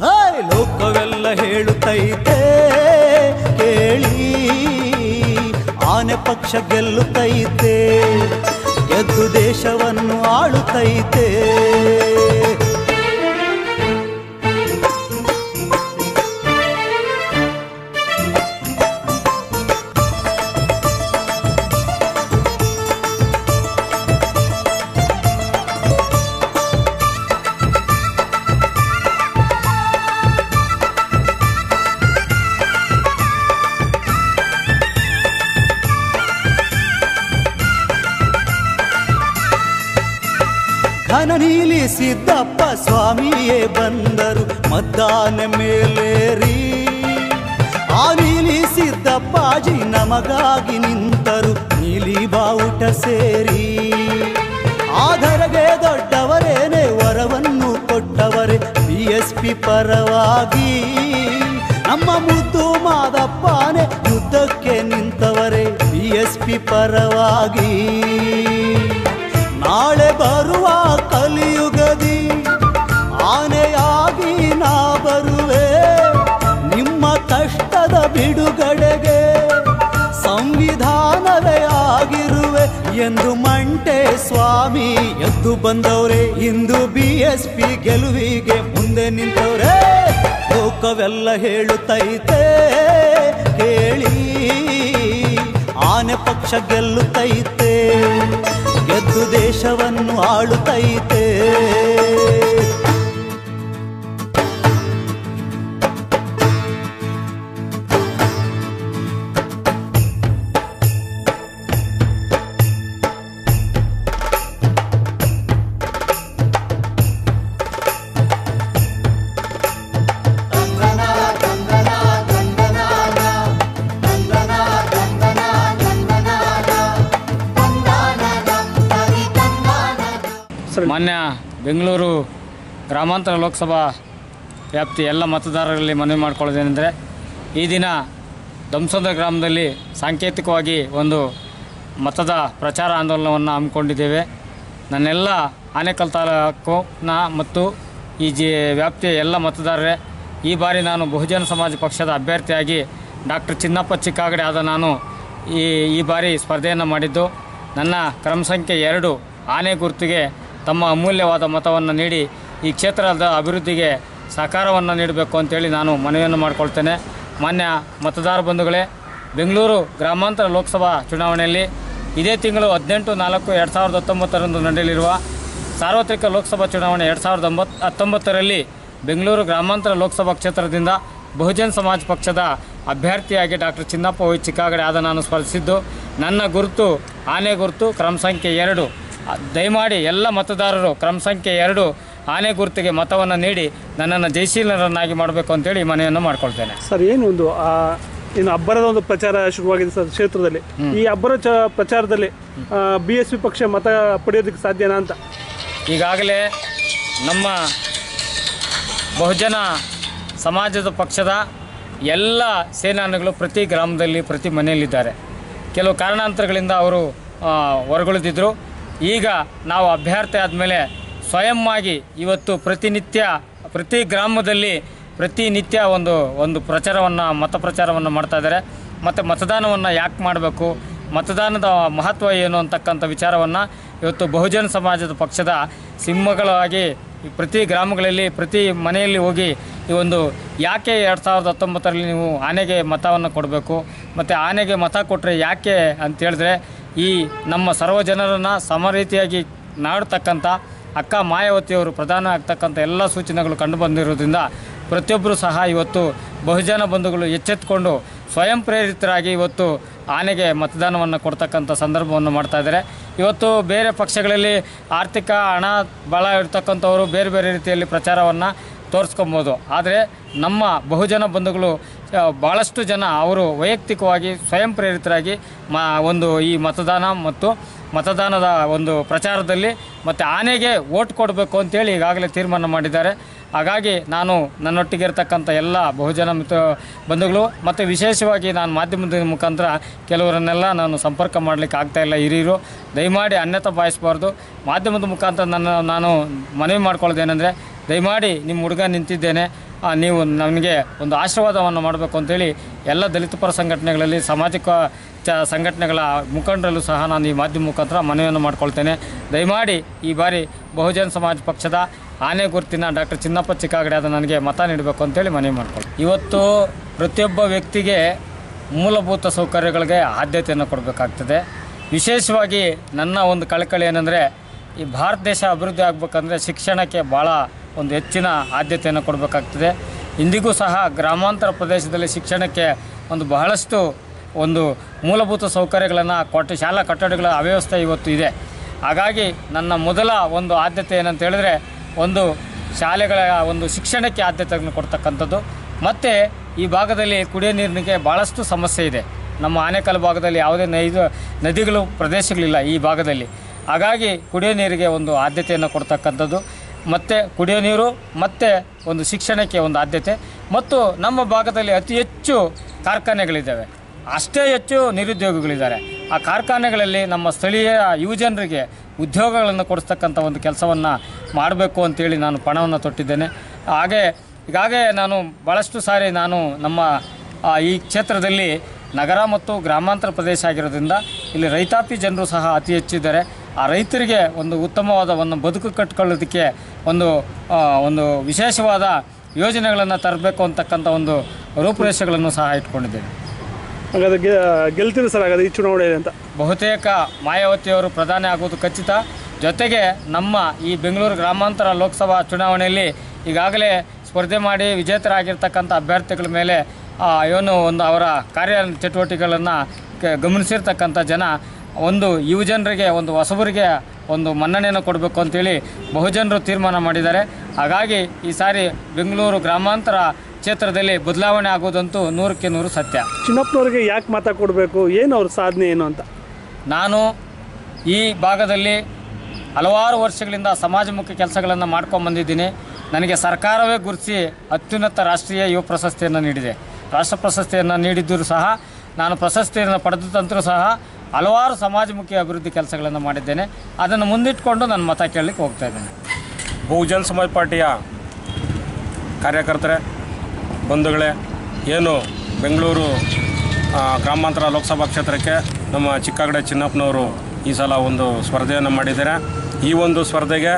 Hi ಲೋಕವೆಲ್ಲ ಹೇಳುತ್ತೈತೆ. ಕೇಳಿ ಆನೆ ಪಕ್ಷ ಗೆಲ್ಲುತ್ತೈತೆ. ಗೆದ್ದು ದೇಶವನ್ನು ಆಳುತ್ತೈತೆ. ಘನ ನೀಲಿ ಸಿದ್ದಪ್ಪ ಸ್ವಾಮಿಯೇ ಬಂದರು ಮದ್ದಾನೆ ಮೇಲೇರಿ. ಆ ನೀಲಿ ಸಿದ್ದಪ್ಪಾಜಿ ನಮಗಾಗಿ ನಿಂತರು ನೀಲಿ ಬಾವುಟ ಸೇರಿ. ಆಧರಗೆ ದೊಡ್ಡವರೇನೆ ವರವನ್ನು ಕೊಟ್ಟವರೇ ಬಿ ಎಸ್ ಪಿ ಪರವಾಗಿ. ನಮ್ಮ ಮುದ್ದು ಮಾದಪ್ಪನೇ ಯುದ್ಧಕ್ಕೆ ನಿಂತವರೇ ಬಿ ಎಸ್ ಪಿ ಪರವಾಗಿ. ನಾಳೆ ಬರುವ ಕಲಿಯುಗದಿ, ಆನೆಯಾಗಿ ನಾ ಬರುವೆ. ನಿಮ್ಮ ಕಷ್ಟದ ಬಿಡುಗಡೆಗೆ ಸಂವಿಧಾನವೇ ಆಗಿರುವೆ ಎಂದು ಮಂಟೆ ಸ್ವಾಮಿ ಎದ್ದು ಬಂದವರೆ. ಇಂದು ಬಿ ಎಸ್ ಪಿ ಗೆಲುವಿಗೆ ಮುಂದೆ ನಿಂತವ್ರೆ. ಲೋಕವೆಲ್ಲ ಹೇಳುತ್ತೈತೆ, ಕೇಳಿ. ಆನೆ ಪಕ್ಷ ಗೆಲ್ಲುತ್ತೈತೆ. ದೇಶವನ್ನು ಆಳುತ್ತೈತೆ? ಮಾನ್ಯ ಬೆಂಗಳೂರು ಗ್ರಾಮಾಂತರ ಲೋಕಸಭಾ ವ್ಯಾಪ್ತಿ ಎಲ್ಲ ಮತದಾರರಲ್ಲಿ ಮನವಿ ಮಾಡ್ಕೊಳ್ಳೋದೇನೆಂದರೆ ಈ ದಿನ ದಂಸದ ಗ್ರಾಮದಲ್ಲಿ ಸಾಂಕೇತಿಕವಾಗಿ ಒಂದು ಮತದ ಪ್ರಚಾರ ಆಂದೋಲನವನ್ನು ಹಮ್ಮಿಕೊಂಡಿದ್ದೇವೆ. ನನ್ನೆಲ್ಲ ಆನೇಕಲ್ ತಾಲೂಕಿನ ಮತ್ತು ಈ ಜಿ ವ್ಯಾಪ್ತಿಯ ಎಲ್ಲ ಮತದಾರರೇ, ಈ ಬಾರಿ ನಾನು ಬಹುಜನ ಸಮಾಜ ಪಕ್ಷದ ಅಭ್ಯರ್ಥಿಯಾಗಿ ಡಾಕ್ಟರ್ ಚಿನ್ನಪ್ಪ ಚಿಕ್ಕಾಗಡೆ ಆದ ನಾನು ಈ ಈ ಬಾರಿ ಸ್ಪರ್ಧೆಯನ್ನು ಮಾಡಿದ್ದು. ನನ್ನ ಕ್ರಮ ಸಂಖ್ಯೆ ಎರಡು ಆನೆ ಗುರುತಿಗೆ ತಮ್ಮ ಅಮೂಲ್ಯವಾದ ಮತವನ್ನು ನೀಡಿ ಈ ಕ್ಷೇತ್ರದ ಅಭಿವೃದ್ಧಿಗೆ ಸಹಕಾರವನ್ನು ನೀಡಬೇಕು ಅಂತೇಳಿ ನಾನು ಮನವಿಯನ್ನು ಮಾಡಿಕೊಳ್ತೇನೆ. ಮಾನ್ಯ ಮತದಾರ ಬಂಧುಗಳೇ, ಬೆಂಗಳೂರು ಗ್ರಾಮಾಂತರ ಲೋಕಸಭಾ ಚುನಾವಣೆಯಲ್ಲಿ ಇದೇ ತಿಂಗಳು ಹದಿನೆಂಟು, ನಾಲ್ಕು, ಎರಡು ಸಾವಿರದ ಹತ್ತೊಂಬತ್ತರಂದು ನಡೆಯಲಿರುವ ಸಾರ್ವತ್ರಿಕ ಲೋಕಸಭಾ ಚುನಾವಣೆ ಎರಡು ಸಾವಿರದ ಒಂಬತ್ತು ಹತ್ತೊಂಬತ್ತರಲ್ಲಿ ಬೆಂಗಳೂರು ಗ್ರಾಮಾಂತರ ಲೋಕಸಭಾ ಕ್ಷೇತ್ರದಿಂದ ಬಹುಜನ್ ಸಮಾಜ್ ಪಕ್ಷದ ಅಭ್ಯರ್ಥಿಯಾಗಿ ಡಾಕ್ಟರ್ ಚಿನ್ನಪ್ಪ ವೈ ಚಿಕ್ಕಾಗಡೆ ಆದ ನಾನು ಸ್ಪರ್ಧಿಸಿದ್ದು ನನ್ನ ಗುರುತು, ಆನೆ ಗುರುತು, ಕ್ರಮ ಸಂಖ್ಯೆ ಎರಡು. ದಯಮಾಡಿ ಎಲ್ಲ ಮತದಾರರು ಕ್ರಮ ಸಂಖ್ಯೆ ಎರಡು ಆನೆ ಗುರುತಿಗೆ ಮತವನ್ನು ನೀಡಿ ನನ್ನನ್ನು ಜಯಶೀಲರನ್ನಾಗಿ ಮಾಡಬೇಕು ಅಂತೇಳಿ ಮನೆಯನ್ನು ಮಾಡ್ಕೊಳ್ತೇನೆ. ಸರ್ ಏನು ಒಂದು ಇನ್ನು ಅಬ್ಬರದ ಒಂದು ಪ್ರಚಾರ ಶುರುವಾಗಿದೆ ಸರ್ ಕ್ಷೇತ್ರದಲ್ಲಿ. ಈ ಅಬ್ಬರ ಚ ಪ್ರಚಾರದಲ್ಲಿ ಬಿ ಎಸ್ ಪಿ ಪಕ್ಷ ಮತ ಪಡೆಯೋದಕ್ಕೆ ಸಾಧ್ಯನಾ ಅಂತ? ಈಗಾಗಲೇ ನಮ್ಮ ಬಹುಜನ ಸಮಾಜದ ಪಕ್ಷದ ಎಲ್ಲ ಸೇನಾನಿಗಳು ಪ್ರತಿ ಗ್ರಾಮದಲ್ಲಿ ಪ್ರತಿ ಮನೆಯಲ್ಲಿದ್ದಾರೆ. ಕೆಲವು ಕಾರಣಾಂತರಗಳಿಂದ ಅವರು ಹೊರಗುಳಿದಿದ್ದರು ಈಗ ನಾವು ಅಭ್ಯರ್ಥಿ ಆದಮೇಲೆ ಸ್ವಯಂ ಆಗಿ ಇವತ್ತು ಪ್ರತಿನಿತ್ಯ, ಪ್ರತಿ ಗ್ರಾಮದಲ್ಲಿ ಪ್ರತಿನಿತ್ಯ ಒಂದು ಒಂದು ಪ್ರಚಾರವನ್ನು, ಮತ ಪ್ರಚಾರವನ್ನು ಮಾಡ್ತಾ ಇದ್ದಾರೆ. ಮತ್ತು ಮತದಾನವನ್ನು ಯಾಕೆ ಮಾಡಬೇಕು? ಮತದಾನದ ಮಹತ್ವ ಏನು ಅಂತಕ್ಕಂಥ ವಿಚಾರವನ್ನು ಇವತ್ತು ಬಹುಜನ ಸಮಾಜದ ಪಕ್ಷದ ಸಿಂಹಗಳಾಗಿ ಪ್ರತಿ ಗ್ರಾಮಗಳಲ್ಲಿ, ಪ್ರತಿ ಮನೆಯಲ್ಲಿ ಹೋಗಿ ಈ ಒಂದು ಯಾಕೆ ಎರಡು ಸಾವಿರದ ಹತ್ತೊಂಬತ್ತರಲ್ಲಿ ನೀವು ಆನೆಗೆ ಮತವನ್ನು ಕೊಡಬೇಕು? ಮತ್ತು ಆನೆಗೆ ಮತ ಕೊಟ್ಟರೆ ಯಾಕೆ ಅಂತ ಹೇಳಿದ್ರೆ ಈ ನಮ್ಮ ಸರ್ವ ಜನರನ್ನು ಸಮರೀತಿಯಾಗಿ ನಾಡ್ತಕ್ಕಂಥ ಅಕ್ಕ ಮಾಯಾವತಿಯವರು ಪ್ರಧಾನ ಆಗ್ತಕ್ಕಂಥ ಎಲ್ಲ ಸೂಚನೆಗಳು ಕಂಡು ಪ್ರತಿಯೊಬ್ಬರೂ ಪ್ರತಿಯೊಬ್ಬರು ಸಹ ಇವತ್ತು ಬಹುಜನ ಬಂಧುಗಳು ಎಚ್ಚೆತ್ತುಕೊಂಡು ಸ್ವಯಂ ಪ್ರೇರಿತರಾಗಿ ಇವತ್ತು ಆನೆಗೆ ಮತದಾನವನ್ನು ಕೊಡ್ತಕ್ಕಂಥ ಸಂದರ್ಭವನ್ನು ಮಾಡ್ತಾ ಇದ್ದಾರೆ. ಇವತ್ತು ಬೇರೆ ಪಕ್ಷಗಳಲ್ಲಿ ಆರ್ಥಿಕ ಹಣ ಬಲ ಇರ್ತಕ್ಕಂಥವರು ಬೇರೆ ಬೇರೆ ರೀತಿಯಲ್ಲಿ ಪ್ರಚಾರವನ್ನು ತೋರಿಸ್ಕೊಬೋದು. ಆದರೆ ನಮ್ಮ ಬಹುಜನ ಬಂಧುಗಳು ಭಾಳಷ್ಟು ಜನ ಅವರು ವೈಯಕ್ತಿಕವಾಗಿ ಸ್ವಯಂ ಪ್ರೇರಿತರಾಗಿ ಮ, ಒಂದು ಈ ಮತದಾನ ಮತ್ತು ಮತದಾನದ ಒಂದು ಪ್ರಚಾರದಲ್ಲಿ ಮತ್ತು ಆನೆಗೆ ಓಟ್ ಕೊಡಬೇಕು ಅಂತೇಳಿ ಈಗಾಗಲೇ ತೀರ್ಮಾನ ಮಾಡಿದ್ದಾರೆ. ಹಾಗಾಗಿ ನಾನು ನನ್ನೊಟ್ಟಿಗೆ ಇರತಕ್ಕಂಥ ಎಲ್ಲ ಬಹುಜನ ಮಿತ ಬಂಧುಗಳು ಮತ್ತು ವಿಶೇಷವಾಗಿ ನಾನು ಮಾಧ್ಯಮದ ಮುಖಾಂತರ ಕೆಲವರನ್ನೆಲ್ಲ ನಾನು ಸಂಪರ್ಕ ಮಾಡಲಿಕ್ಕೆ ಆಗ್ತಾಯಿಲ್ಲ ಹಿರಿಯರು. ದಯಮಾಡಿ ಅನ್ಯತಾ ಬಾಯಿಸಬಾರ್ದು ಮಾಧ್ಯಮದ ಮುಖಾಂತರ ನನ್ನ, ನಾನು ಮನವಿ ಮಾಡ್ಕೊಳ್ಳೋದೇನೆಂದರೆ ದಯಮಾಡಿ ನಿಮ್ಮ ಹುಡುಗ ನಿಂತಿದ್ದೇನೆ. ನೀವು ನನಗೆ ಒಂದು ಆಶೀರ್ವಾದವನ್ನು ಮಾಡಬೇಕು ಅಂತೇಳಿ ಎಲ್ಲ ದಲಿತ ಪರ ಸಂಘಟನೆಗಳಲ್ಲಿ, ಸಾಮಾಜಿಕ ಚ, ಸಂಘಟನೆಗಳ ಮುಖಂಡರಲ್ಲೂ ಸಹ ನಾನು ಈ ಮಾಧ್ಯಮ ಮುಖಾಂತರ ಮನವಿಯನ್ನು ಮಾಡ್ಕೊಳ್ತೇನೆ. ದಯಮಾಡಿ ಈ ಬಾರಿ ಬಹುಜನ ಸಮಾಜ ಪಕ್ಷದ ಆನೆ ಗುರುತಿನ ಡಾಕ್ಟರ್ ಚಿನ್ನಪ್ಪ ಚಿಕ್ಕಾಗಡೆ ಅದು ನನಗೆ ಮತ ನೀಡಬೇಕು ಅಂತೇಳಿ ಮನವಿ ಮಾಡ್ಕೊಳ್ಳಿ ಇವತ್ತು ಪ್ರತಿಯೊಬ್ಬ ವ್ಯಕ್ತಿಗೆ ಮೂಲಭೂತ ಸೌಕರ್ಯಗಳಿಗೆ ಆದ್ಯತೆಯನ್ನು ಕೊಡಬೇಕಾಗ್ತದೆ. ವಿಶೇಷವಾಗಿ ನನ್ನ ಒಂದು ಕಳಕಳಿ ಏನಂದರೆ, ಈ ಭಾರತ ದೇಶ ಅಭಿವೃದ್ಧಿ ಆಗಬೇಕಂದ್ರೆ ಶಿಕ್ಷಣಕ್ಕೆ ಭಾಳ ಒಂದು ಹೆಚ್ಚಿನ ಆದ್ಯತೆಯನ್ನು ಕೊಡಬೇಕಾಗ್ತದೆ. ಇಂದಿಗೂ ಸಹ ಗ್ರಾಮಾಂತರ ಪ್ರದೇಶದಲ್ಲಿ ಶಿಕ್ಷಣಕ್ಕೆ ಒಂದು ಬಹಳಷ್ಟು ಒಂದು ಮೂಲಭೂತ ಸೌಕರ್ಯಗಳನ್ನು, ಕೊಟ್ಟ ಶಾಲಾ ಕಟ್ಟಡಗಳ ಅವ್ಯವಸ್ಥೆ ಇವತ್ತು ಇದೆ. ಹಾಗಾಗಿ ನನ್ನ ಮೊದಲ ಒಂದು ಆದ್ಯತೆ ಏನಂತ ಹೇಳಿದ್ರೆ, ಒಂದು ಶಾಲೆಗಳ ಒಂದು ಶಿಕ್ಷಣಕ್ಕೆ ಆದ್ಯತೆಯನ್ನು ಕೊಡ್ತಕ್ಕಂಥದ್ದು. ಮತ್ತು ಈ ಭಾಗದಲ್ಲಿ ಕುಡಿಯೋ ನೀರಿನಿಗೆ ಭಾಳಷ್ಟು ಸಮಸ್ಯೆ ಇದೆ. ನಮ್ಮ ಆನೆಕಲ್ ಭಾಗದಲ್ಲಿ ಯಾವುದೇ ನೈದು, ನದಿಗಳು, ಪ್ರದೇಶಗಳಿಲ್ಲ ಈ ಭಾಗದಲ್ಲಿ. ಹಾಗಾಗಿ ಕುಡಿಯೋ ನೀರಿಗೆ ಒಂದು ಆದ್ಯತೆಯನ್ನು ಕೊಡ್ತಕ್ಕಂಥದ್ದು. ಮತ್ತು ಕುಡಿಯೋ ನೀರು, ಮತ್ತು ಒಂದು ಶಿಕ್ಷಣಕ್ಕೆ ಒಂದು ಆದ್ಯತೆ. ಮತ್ತು ನಮ್ಮ ಭಾಗದಲ್ಲಿ ಅತಿ ಹೆಚ್ಚು ಕಾರ್ಖಾನೆಗಳಿದ್ದಾವೆ. ಅಷ್ಟೇ ಹೆಚ್ಚು ನಿರುದ್ಯೋಗಿಗಳಿದ್ದಾರೆ. ಆ ಕಾರ್ಖಾನೆಗಳಲ್ಲಿ ನಮ್ಮ ಸ್ಥಳೀಯ ಯುವಜನರಿಗೆ ಉದ್ಯೋಗಗಳನ್ನು ಕೊಡಿಸ್ತಕ್ಕಂಥ ಒಂದು ಕೆಲಸವನ್ನು ಮಾಡಬೇಕು ಅಂತೇಳಿ ನಾನು ಪಣವನ್ನು ತೊಟ್ಟಿದ್ದೇನೆ. ಹಾಗೆ, ಈಗಾಗಲೇ ನಾನು ಭಾಳಷ್ಟು ಸಾರಿ ನಾನು ನಮ್ಮ ಈ ಕ್ಷೇತ್ರದಲ್ಲಿ ನಗರ ಮತ್ತು ಗ್ರಾಮಾಂತರ ಪ್ರದೇಶ ಆಗಿರೋದ್ರಿಂದ ಇಲ್ಲಿ ರೈತಾಪಿ ಜನರು ಸಹ ಅತಿ ಹೆಚ್ಚಿದ್ದಾರೆ. ಆ ರೈತರಿಗೆ ಒಂದು ಉತ್ತಮವಾದ ಒಂದು ಬದುಕು ಕಟ್ಕೊಳ್ಳೋದಕ್ಕೆ ಒಂದು ಒಂದು ವಿಶೇಷವಾದ ಯೋಜನೆಗಳನ್ನು ತರಬೇಕು ಅಂತಕ್ಕಂಥ ಒಂದು ರೂಪುರೇಷೆಗಳನ್ನು ಸಹ ಇಟ್ಕೊಂಡಿದ್ದೇವೆ. ಹಾಗಾದ್ರೆ ಗೆಲ್ತೀರಿ ಸರ್ ಹಾಗಾದ್ರೆ ಈ ಚುನಾವಣೆ ಅಂತ? ಬಹುತೇಕ ಮಾಯಾವತಿಯವರು ಪ್ರಧಾನಿ ಆಗುವುದು ಖಚಿತ. ಜೊತೆಗೆ ನಮ್ಮ ಈ ಬೆಂಗಳೂರು ಗ್ರಾಮಾಂತರ ಲೋಕಸಭಾ ಚುನಾವಣೆಯಲ್ಲಿ ಈಗಾಗಲೇ ಸ್ಪರ್ಧೆ ಮಾಡಿ ವಿಜೇತರಾಗಿರ್ತಕ್ಕಂಥ ಅಭ್ಯರ್ಥಿಗಳ ಮೇಲೆ ಏನು ಒಂದು ಅವರ ಕಾರ್ಯ ಚಟುವಟಿಕೆಗಳನ್ನು ಗಮನಿಸಿರ್ತಕ್ಕಂಥ ಜನ ಒಂದು ಯುವ ಜನರಿಗೆ ಒಂದು ಹೊಸಬರಿಗೆ ಒಂದು ಮನ್ನಣೆಯನ್ನು ಕೊಡಬೇಕು ಅಂತೇಳಿ ಬಹುಜನರು ತೀರ್ಮಾನ ಮಾಡಿದ್ದಾರೆ. ಹಾಗಾಗಿ ಈ ಸಾರಿ ಬೆಂಗಳೂರು ಗ್ರಾಮಾಂತರ ಕ್ಷೇತ್ರದಲ್ಲಿ ಬದಲಾವಣೆ ಆಗೋದಂತೂ ನೂರಕ್ಕೆ ನೂರು ಸತ್ಯ. ಚಿನ್ನಪ್ಪನವ್ರಿಗೆ ಯಾಕೆ ಮತ ಕೊಡಬೇಕು? ಏನು ಅವ್ರ ಸಾಧನೆ ಏನು ಅಂತ? ನಾನು ಈ ಭಾಗದಲ್ಲಿ ಹಲವಾರು ವರ್ಷಗಳಿಂದ ಸಮಾಜಮುಖಿ ಕೆಲಸಗಳನ್ನು ಮಾಡ್ಕೊಂಬಂದಿದ್ದೀನಿ ನನಗೆ ಸರ್ಕಾರವೇ ಗುರುತಿಸಿ ಅತ್ಯುನ್ನತ ರಾಷ್ಟ್ರೀಯ ಯುವ ಪ್ರಶಸ್ತಿಯನ್ನು ನೀಡಿದೆ. ರಾಷ್ಟ್ರ ಪ್ರಶಸ್ತಿಯನ್ನು ನೀಡಿದ್ದರೂ ಸಹ ನಾನು ಪ್ರಶಸ್ತಿಯನ್ನು ಪಡೆದ ನಂತರ ಸಹ ಹಲವಾರು ಸಮಾಜಮುಖಿ ಅಭಿವೃದ್ಧಿ ಕೆಲಸಗಳನ್ನು ಮಾಡಿದ್ದೇನೆ. ಅದನ್ನು ಮುಂದಿಟ್ಕೊಂಡು ನಾನು ಮತ ಕೇಳಲಿಕ್ಕೆ ಹೋಗ್ತಾ ಇದ್ದೇನೆ. ಬಹುಜನ ಸಮಾಜ ಪಾರ್ಟಿಯ ಕಾರ್ಯಕರ್ತರೇ, ಬಂಧುಗಳೇ, ಏನು ಬೆಂಗಳೂರು ಗ್ರಾಮಾಂತರ ಲೋಕಸಭಾ ಕ್ಷೇತ್ರಕ್ಕೆ ನಮ್ಮ ಚಿಕ್ಕಗಡೆ ಚಿನ್ನಪ್ಪನವರು ಈ ಸಲ ಒಂದು ಸ್ಪರ್ಧೆಯನ್ನು ಮಾಡಿದ್ದಾರೆ. ಈ ಒಂದು ಸ್ಪರ್ಧೆಗೆ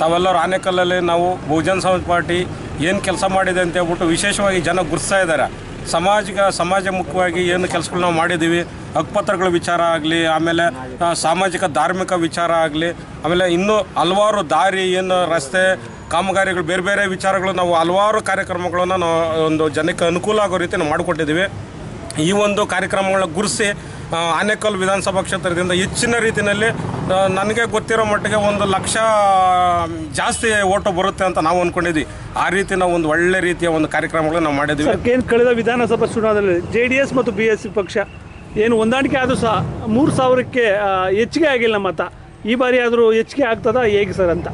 ತಾವೆಲ್ಲರೂ ಆನೆಕಲ್ಲಲ್ಲಿ ನಾವು ಬಹುಜನ್ ಸಮಾಜ ಪಾರ್ಟಿ ಏನು ಕೆಲಸ ಮಾಡಿದೆ ಅಂತ ಹೇಳ್ಬಿಟ್ಟು ವಿಶೇಷವಾಗಿ ಜನ ಗುರ್ಸ್ತಾ ಇದ್ದಾರೆ. ಸಮಾಜಿಕ ಸಮಾಜ ಮುಖ್ಯವಾಗಿ ಏನು ಕೆಲಸಗಳು ನಾವು ಮಾಡಿದ್ದೀವಿ, ಹಕ್ಕುಪತ್ರಗಳ ವಿಚಾರ ಆಗಲಿ, ಆಮೇಲೆ ಸಾಮಾಜಿಕ ಧಾರ್ಮಿಕ ವಿಚಾರ ಆಗಲಿ, ಆಮೇಲೆ ಇನ್ನೂ ಹಲವಾರು ದಾರಿ, ಏನು ರಸ್ತೆ, ಕಾಮಗಾರಿಗಳು, ಬೇರೆ ಬೇರೆ ವಿಚಾರಗಳು ನಾವು ಹಲವಾರು ಕಾರ್ಯಕ್ರಮಗಳನ್ನು ನಾವು ಒಂದು ಜನಕ್ಕೆ ಅನುಕೂಲ ಆಗೋ ರೀತಿ ನಾವು ಮಾಡಿಕೊಟ್ಟಿದ್ದೀವಿ. ಈ ಒಂದು ಕಾರ್ಯಕ್ರಮಗಳನ್ನ ಗುರುಸಿ ಆನೇಕಲ್ ವಿಧಾನಸಭಾ ಕ್ಷೇತ್ರದಿಂದ ಹೆಚ್ಚಿನ ರೀತಿಯಲ್ಲಿ ನನಗೆ ಗೊತ್ತಿರೋ ಮಟ್ಟಿಗೆ ಒಂದು ಲಕ್ಷ ಜಾಸ್ತಿ ಓಟು ಬರುತ್ತೆ ಅಂತ ನಾವು ಅಂದ್ಕೊಂಡಿದ್ವಿ ಆ ರೀತಿ ನಾವು ಒಂದು ಒಳ್ಳೆ ರೀತಿಯ ಒಂದು ಕಾರ್ಯಕ್ರಮಗಳನ್ನು ನಾವು ಮಾಡಿದ್ವಿ ಕಳೆದ ವಿಧಾನಸಭಾ ಚುನಾವಣೆಯಲ್ಲಿ ಜೆ ಡಿ ಎಸ್ ಮತ್ತು ಬಿ ಎಸ್ ಪಿ ಪಕ್ಷ ಏನು ಹೊಂದಾಣಿಕೆ ಆದರೂ ಸಹ ಮೂರು ಸಾವಿರಕ್ಕೆ ಹೆಚ್ಚಿಗೆ ಆಗಿಲ್ಲ ಮತ. ಈ ಬಾರಿ ಆದರೂ ಹೆಚ್ಚಿಗೆ ಆಗ್ತದಾ ಹೇಗೆ ಸರ್ ಅಂತ?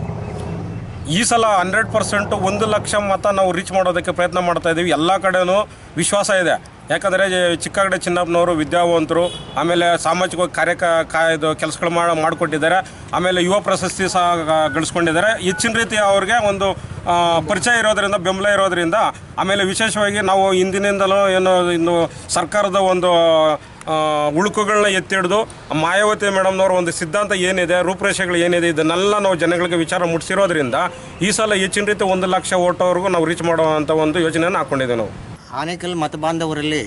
ಈ ಸಲ ಹಂಡ್ರೆಡ್ ಪರ್ಸೆಂಟ್ ಒಂದು ಲಕ್ಷ ಮತ ನಾವು ರೀಚ್ ಮಾಡೋದಕ್ಕೆ ಪ್ರಯತ್ನ ಮಾಡ್ತಾ ಇದ್ದೀವಿ ಎಲ್ಲ ಕಡೆಯೂ ವಿಶ್ವಾಸ ಇದೆ. ಯಾಕಂದರೆ ಚಿಕ್ಕಗಡೆ ಚಿನ್ನಪ್ಪನವರು ವಿದ್ಯಾವಂತರು, ಆಮೇಲೆ ಸಾಮಾಜಿಕವಾಗಿ ಕಾರ್ಯ ಕಾ ಇದು ಕೆಲಸಗಳು ಮಾಡಿ ಮಾಡಿಕೊಟ್ಟಿದ್ದಾರೆ, ಆಮೇಲೆ ಯುವ ಪ್ರಶಸ್ತಿ ಸಹ ಗಳಿಸ್ಕೊಂಡಿದ್ದಾರೆ. ಹೆಚ್ಚಿನ ರೀತಿ ಅವ್ರಿಗೆ ಒಂದು ಪರಿಚಯ ಇರೋದರಿಂದ, ಬೆಂಬಲ ಇರೋದರಿಂದ, ಆಮೇಲೆ ವಿಶೇಷವಾಗಿ ನಾವು ಹಿಂದಿನಿಂದಲೂ ಏನು ಇನ್ನು ಸರ್ಕಾರದ ಒಂದು ಉಳುಕುಗಳನ್ನ ಎತ್ತಿ ಹಿಡಿದು ಮಾಯಾವತಿ ಮೇಡಮ್ನವ್ರ ಒಂದು ಸಿದ್ಧಾಂತ ಏನಿದೆ, ರೂಪರೇಷೆಗಳು ಏನಿದೆ, ಇದನ್ನೆಲ್ಲ ನಾವು ಜನಗಳಿಗೆ ವಿಚಾರ ಮುಟ್ಟಿಸಿರೋದ್ರಿಂದ ಈ ಸಲ ಹೆಚ್ಚಿನ ರೀತಿ ಒಂದು ಲಕ್ಷ ಓಟೋವರೆಗೂ ನಾವು ರೀಚ್ ಮಾಡುವಂಥ ಒಂದು ಯೋಜನೆಯನ್ನು ಹಾಕ್ಕೊಂಡಿದ್ದೇವೆ ನಾವು. ಆನೇಕಲ್ ಮತಬಾಂಧವರಲ್ಲಿ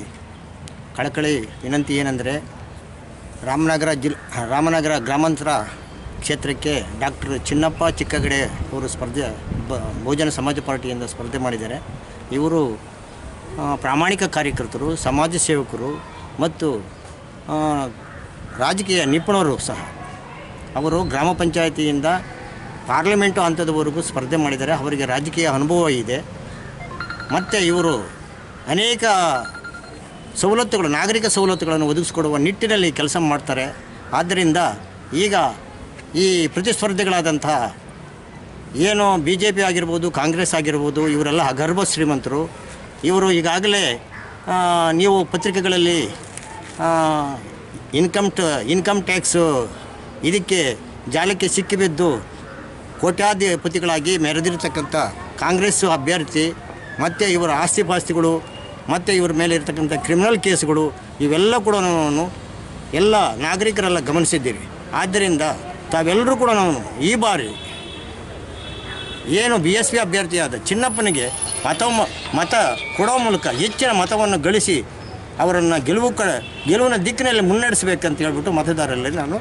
ಕಳಕಳಿ ವಿನಂತಿ ಏನಂದರೆ ರಾಮನಗರ ಜಿಲ್, ರಾಮನಗರ ಗ್ರಾಮಾಂತರ ಕ್ಷೇತ್ರಕ್ಕೆ ಡಾಕ್ಟರ್ ಚಿನ್ನಪ್ಪ ಚಿಕ್ಕಗಡೆ ಅವರು ಸ್ಪರ್ಧೆ ಬಹುಜನ ಸಮಾಜ ಪಾರ್ಟಿಯಿಂದ ಸ್ಪರ್ಧೆ ಮಾಡಿದ್ದಾರೆ. ಇವರು ಪ್ರಾಮಾಣಿಕ ಕಾರ್ಯಕರ್ತರು, ಸಮಾಜ ಸೇವಕರು ಮತ್ತು ರಾಜಕೀಯ ನಿಪುಣರು ಸಹ ಅವರು ಗ್ರಾಮ ಪಂಚಾಯಿತಿಯಿಂದ ಪಾರ್ಲಿಮೆಂಟು ಹಂತದವರೆಗೂ ಸ್ಪರ್ಧೆ ಮಾಡಿದ್ದಾರೆ. ಅವರಿಗೆ ರಾಜಕೀಯ ಅನುಭವ ಇದೆ. ಮತ್ತು ಇವರು ಅನೇಕ ಸವಲತ್ತುಗಳು, ನಾಗರಿಕ ಸವಲತ್ತುಗಳನ್ನು ಒದಗಿಸಿಕೊಡುವ ನಿಟ್ಟಿನಲ್ಲಿ ಕೆಲಸ ಮಾಡ್ತಾರೆ. ಆದ್ದರಿಂದ ಈಗ ಈ ಪ್ರತಿಸ್ಪರ್ಧಿಗಳಾದಂಥ ಏನು ಬಿ ಜೆ ಪಿ ಆಗಿರ್ಬೋದು, ಕಾಂಗ್ರೆಸ್ ಆಗಿರ್ಬೋದು, ಇವರೆಲ್ಲ ಅಗರ್ಭ ಶ್ರೀಮಂತರು. ಇವರು ಈಗಾಗಲೇ ನೀವು ಪತ್ರಿಕೆಗಳಲ್ಲಿ ಇನ್ಕಮ್ ಟ, ಇನ್ಕಮ್ ಟ್ಯಾಕ್ಸು ಇದಕ್ಕೆ ಜಾಲಕ್ಕೆ ಸಿಕ್ಕಿಬಿದ್ದು ಕೋಟ್ಯಾಧಿಪತಿಗಳಾಗಿ ಮೆರೆದಿರ್ತಕ್ಕಂಥ ಕಾಂಗ್ರೆಸ್ ಅಭ್ಯರ್ಥಿ, ಮತ್ತು ಇವರ ಆಸ್ತಿ ಪಾಸ್ತಿಗಳು ಮತ್ತು ಇವರ ಮೇಲೆ ಇರ್ತಕ್ಕಂಥ ಕ್ರಿಮಿನಲ್ ಕೇಸ್ಗಳು, ಇವೆಲ್ಲ ಕೂಡ ನಾವು ಎಲ್ಲ ನಾಗರಿಕರೆಲ್ಲ ಗಮನಿಸಿದ್ದೀರಿ. ಆದ್ದರಿಂದ ತಾವೆಲ್ಲರೂ ಕೂಡ ನಾವು ಈ ಬಾರಿ ಏನು ಬಿ ಎಸ್ ಪಿ ಅಭ್ಯರ್ಥಿಯಾದ ಚಿನ್ನಪ್ಪನಿಗೆ ಮತ ಮತ ಕೊಡೋ ಮೂಲಕ ಹೆಚ್ಚಿನ ಮತವನ್ನು ಗಳಿಸಿ ಅವರನ್ನು ಗೆಲುವು ಕಡೆ, ಗೆಲುವಿನ ದಿಕ್ಕಿನಲ್ಲಿ ಮುನ್ನಡೆಸಬೇಕಂತ ಹೇಳ್ಬಿಟ್ಟು ಮತದಾರರಲ್ಲಿ ನಾನು